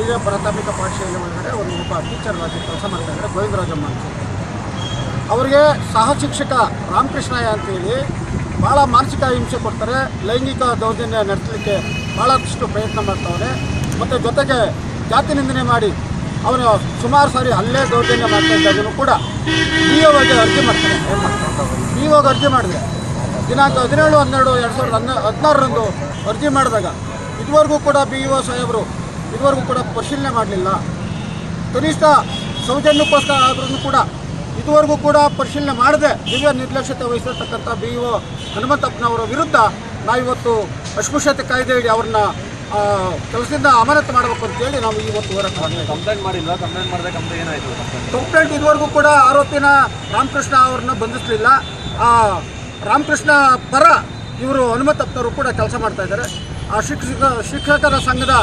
ಈಗ ಪ್ರಾಥಮಿಕ ಪಾಠಶಾಲೆ ಒಳಗಡೆ ಒಂದು ಒಬ್ಬ ಟೀಚರ್ ಆಗಿ ಕೆಲಸ ಮಾಡ್ತಾ ಇದ್ದಾರೆ, ಗೋವಿಂದರಾಜಮ್ಮ ಅಂತ. ಅವರಿಗೆ ಸಹ ಶಿಕ್ಷಕ ರಾಮಕೃಷ್ಣಯ್ಯ ಅಂತೇಳಿ ಭಾಳ ಮಾನಸಿಕ ಹಿಂಸೆ ಕೊಡ್ತಾರೆ, ಲೈಂಗಿಕ ದೌರ್ಜನ್ಯ ನಡೆಸಲಿಕ್ಕೆ ಭಾಳಷ್ಟು ಪ್ರಯತ್ನ ಮಾಡ್ತಾವ್ರೆ. ಮತ್ತು ಜೊತೆಗೆ ಜಾತಿ ನಿಂದನೆ ಮಾಡಿ ಅವನು ಸುಮಾರು ಸಾರಿ ಅಲ್ಲೇ ದೌರ್ಜನ್ಯ ಮಾಡ್ತಾ ಇದ್ದಾಗ ಕೂಡ ಈ ಅರ್ಜಿ ಮಾಡ್ತಾರೆ. ಏನು ಅರ್ಜಿ ಮಾಡಿದೆ ದಿನಾಂಕ ಹದಿನೇಳು ಹನ್ನೆರಡು ಎರಡು ಸಾವಿರದ ಹನ್ನ ಹದಿನಾರರಂದು ಅರ್ಜಿ ಮಾಡಿದಾಗ ಇದುವರೆಗೂ ಕೂಡ ಬಿ ಇ ಒ ಸಾಹೇಬರು ಇದುವರೆಗೂ ಕೂಡ ಪರಿಶೀಲನೆ ಮಾಡಲಿಲ್ಲ. ಕನಿಷ್ಠ ಸೌಜನ್ಯಕ್ಕೋಸ್ಕರ ಆದ್ರೂ ಕೂಡ ಇದುವರೆಗೂ ಕೂಡ ಪರಿಶೀಲನೆ ಮಾಡದೆ ದಿವ್ಯ ನಿರ್ಲಕ್ಷ್ಯತೆ ವಹಿಸಿರ್ತಕ್ಕಂಥ ಬಿ ಇ ಒ ಹನುಮಂತಪ್ಪನವರ ವಿರುದ್ಧ ನಾವಿವತ್ತು ಅಸ್ಪೃಶ್ಯತೆ ಕಾಯ್ದೆಯಡಿ ಅವ್ರನ್ನ ಕೆಲಸದಿಂದ ಅಮಾನತ್ತು ಮಾಡಬೇಕು ಅಂತೇಳಿ ನಾವು ಇವತ್ತು ಹೋರಾಟ ಕಂಪ್ಲೇಂಟ್ ಮಾಡಿಲ್ಲ ಕಂಪ್ಲೇಂಟ್ ಮಾಡಿದ್ರೆ ಕಂಪ್ಲೇಂಟ್ ಏನಾಯ್ತು? ಕಂಪ್ಲೇಂಟ್ ಇದುವರೆಗೂ ಕೂಡ ಆರೋಪಿನ ರಾಮಕೃಷ್ಣ ಅವ್ರನ್ನ ಬಂಧಿಸಲಿಲ್ಲ. ಆ ರಾಮಕೃಷ್ಣ ಪರ ಇವರು ಹನುಮಂತಪ್ಪನವರು ಕೂಡ ಕೆಲಸ ಮಾಡ್ತಾ ಇದ್ದಾರೆ. ಆ ಶಿಕ್ಷಕ ಶಿಕ್ಷಕರ ಸಂಘದ